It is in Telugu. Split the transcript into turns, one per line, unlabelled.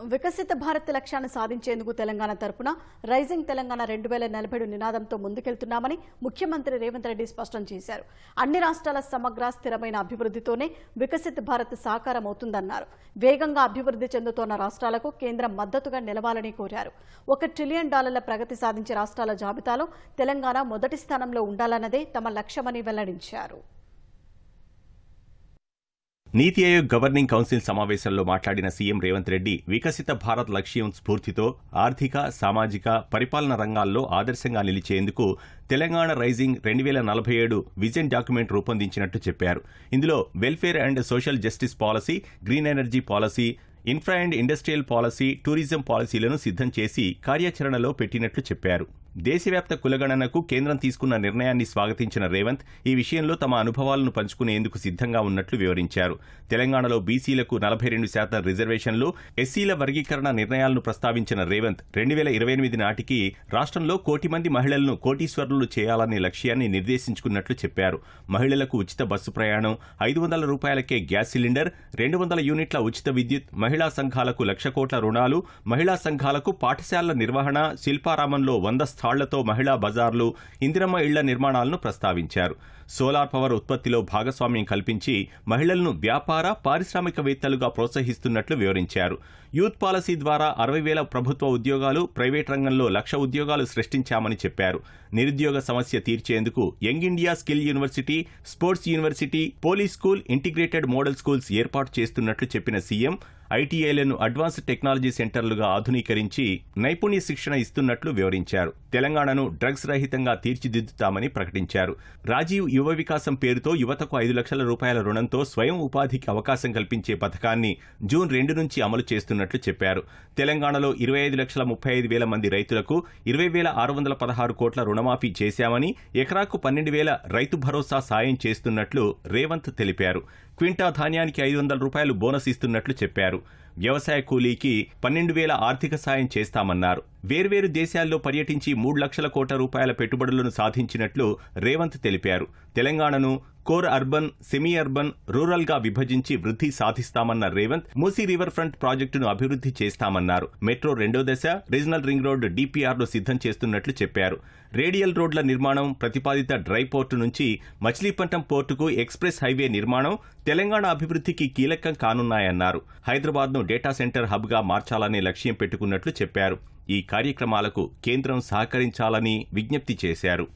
వికసిత భారత్ లక్ష్యాన్ని సాధించేందుకు తెలంగాణ తరపున రైజింగ్ తెలంగాణ రెండు వేల నలభై నినాదంతో ముందుకెళ్తున్నామని ముఖ్యమంత్రి రేవంత్ రెడ్డి స్పష్టం చేశారు. అన్ని రాష్ట్రాల సమగ్ర స్థిరమైన అభివృద్ధితోనే వికసిత భారత్ సాకారం అవుతుందన్నారు వేగంగా అభివృద్ధి చెందుతోన్న రాష్ట్రాలకు కేంద్రం మద్దతుగా నిలవాలని కోరారు. ఒక ట్రిలియన్ డాలర్ల ప్రగతి సాధించే రాష్ట్రాల జాబితాలో తెలంగాణ మొదటి స్థానంలో ఉండాలన్నదే తమ లక్ష్యమని వెల్లడించారు.
నీతి ఆయోగ్ గవర్నింగ్ కౌన్సిల్ సమావేశంలో మాట్లాడిన సీఎం రేవంత్ రెడ్డి వికసిత భారత్ లక్ష్యం స్ఫూర్తితో ఆర్థిక సామాజిక పరిపాలన రంగాల్లో ఆదర్శంగా నిలిచేందుకు తెలంగాణ రైజింగ్ రెండు వేల నలభై ఏడు విజన్ డాక్యుమెంట్ రూపొందించినట్టు చెప్పారు. ఇందులో welfare and social justice policy green energy policy infra and industrial policy tourism పాలసీలను సిద్ధం చేసి కార్యాచరణలో పెట్టినట్లు చెప్పారు. దేశవ్యాప్త కులగణనకు కేంద్రం తీసుకున్న నిర్ణయాన్ని స్వాగతించిన రేవంత్ ఈ విషయంలో తమ అనుభవాలను పంచుకునేందుకు సిద్ధంగా ఉన్నట్లు వివరించారు. తెలంగాణలో బీసీలకు నలభై రెండు శాతం రిజర్వేషన్లు ఎస్సీల వర్గీకరణ నిర్ణయాలను ప్రస్తావించిన రేవంత్ రెండు వేల ఇరవై ఎనిమిది నాటికి రాష్ట్రంలో కోటి మంది మహిళలను కోటీశ్వరులు చేయాలనే లక్ష్యాన్ని నిర్దేశించుకున్నట్లు చెప్పారు. మహిళలకు ఉచిత బస్సు ప్రయాణం ఐదు వందల రూపాయలకే గ్యాస్ సిలిండర్ రెండు వందల యూనిట్ల ఉచిత విద్యుత్ మహిళా సంఘాలకు లక్ష కోట్ల రుణాలు మహిళా సంఘాలకు పాఠశాలల నిర్వహణ శిల్పారామంలో వంద స్థాళ్ళతో మహిళా బజార్లు ఇందిరమ్మ ఇళ్ళ నిర్మాణాలను ప్రస్తావించారు. సోలార్ పవర్ ఉత్పత్తిలో భాగస్వామ్యం కల్పించి మహిళలను వ్యాపార పారిశ్రామికవేత్తలుగా ప్రోత్సహిస్తున్నట్లు వివరించారు. యూత్ పాలసీ ద్వారా అరవై వేల ప్రభుత్వ ఉద్యోగాలు ప్రైవేట్ రంగంలో లక్ష ఉద్యోగాలు సృష్టించామని చెప్పారు. నిరుద్యోగ సమస్య తీర్చేందుకు Young India skill university sports university police school integrated model schools ఏర్పాటు చేస్తున్నట్లు చెప్పిన సీఎం ఐటీఐలను అడ్వాన్స్డ్ టెక్నాలజీ సెంటర్లుగా ఆధునీకరించి నైపుణ్య శిక్షణ ఇస్తున్నట్లు వివరించారు. తెలంగాణను డ్రగ్స్ రహితంగా తీర్చిదిద్దుతామని ప్రకటించారు. రాజీవ్ యువ వికాసం పేరుతో యువతకు ఐదు లక్షల రూపాయల రుణంతో స్వయం ఉపాధికి అవకాశం కల్పించే పథకాన్ని జూన్ రెండు నుంచి అమలు చేస్తున్నట్లు చెప్పారు. తెలంగాణలో ఇరవై ఐదు లక్షల ముప్పై ఐదు వేల మంది రైతులకు ఇరవై వేల ఆరు వందల పదహారు కోట్ల రుణమాఫీ చేశామని ఎకరాకు పన్నెండు వేల రైతు భరోసా సాయం చేస్తున్నట్లు రేవంత్ తెలిపారు. క్వింటా ధాన్యానికి ఐదు వందల రూపాయలు బోనస్ ఇస్తున్నట్లు చెప్పారు. వ్యవసాయ కూలీకి పన్నెండు వేల ఆర్థిక సాయం చేస్తామన్నారు. వేర్వేరు దేశాల్లో పర్యటించి మూడు లక్షల కోట్ల రూపాయల పెట్టుబడులను సాధించినట్లు రేవంత్ తెలిపారు. తెలంగాణను కోర్ అర్బన్ సెమీ అర్బన్ రూరల్గా విభజించి వృద్ధి సాధిస్తామన్న రేవంత్ మూసీ రివర్ ఫ్రంట్ ప్రాజెక్టును అభివృద్ధి చేస్తామన్నారు. మెట్రో రెండో దశ రీజనల్ రింగ్ రోడ్ డిపిఆర్ను సిద్ధం చేస్తున్నట్లు చెప్పారు. రేడియల్ రోడ్ల నిర్మాణం ప్రతిపాదిత డ్రై పోర్టు నుంచి మచిలీపట్నం పోర్టుకు ఎక్స్ప్రెస్ హైవే నిర్మాణం తెలంగాణ అభివృద్ధికి కీలకం కానున్నాయన్నారు. హైదరాబాద్ను డేటా సెంటర్ హబ్గా మార్చాలనే లక్ష్యం పెట్టుకున్నట్లు చెప్పారు. ఈ కార్యక్రమాలకు కేంద్రం సహకరించాలని విజ్ఞప్తి చేశారు.